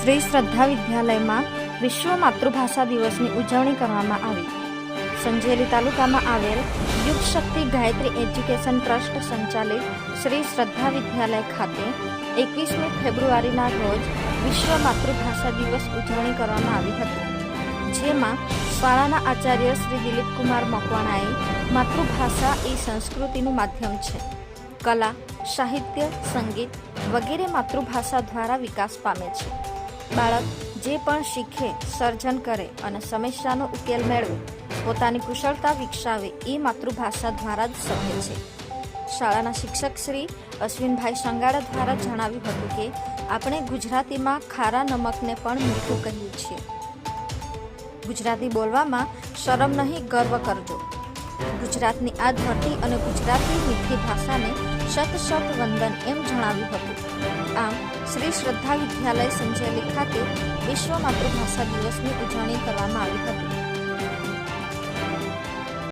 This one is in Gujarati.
શ્રી શ્રદ્ધા વિદ્યાલયમાં વિશ્વ માતૃભાષા દિવસની ઉજવણી કરવામાં આવી. સંજેલી તાલુકામાં આવેલ યુગ શક્તિ ગાયત્રી એજ્યુકેશન ટ્રસ્ટ સંચાલિત શ્રી શ્રદ્ધા વિદ્યાલય ખાતે એકવીસમી ફેબ્રુઆરીના રોજ વિશ્વ માતૃભાષા દિવસ ઉજવણી કરવામાં આવી હતી. જેમાં શાળાના આચાર્ય શ્રી દિલીપકુમાર મકવાણાએ માતૃભાષા એ સંસ્કૃતિનું માધ્યમ છે. કલા, સાહિત્ય, સંગીત વગેરે માતૃભાષા દ્વારા વિકાસ પામે છે. બાળક જે પણ શીખે, સર્જન કરે અને સમસ્યાનો ઉકેલ મેળવે, પોતાની કુશળતા વિકસાવે એ માતૃભાષા દ્વારા જ શક્ય છે. શાળાના શિક્ષક શ્રી અશ્વિનભાઈ સંગાડા દ્વારા જણાવ્યું હતું કે, આપણે ગુજરાતીમાં ખારા નમકને પણ મીઠું કહીએ છીએ. ગુજરાતી બોલવામાં શરમ નહીં, ગર્વ કરજો. ગુજરાતની આ ધરતી અને ગુજરાતી મીઠી ભાષાને શત શત વંદન એમ જણાવ્યું હતું. આમ શ્રી શ્રદ્ધા વિદ્યાલય સંજેલી ખાતે વિશ્વ માતૃભાષા દિવસની ઉજવણી કરવામાં આવી હતી.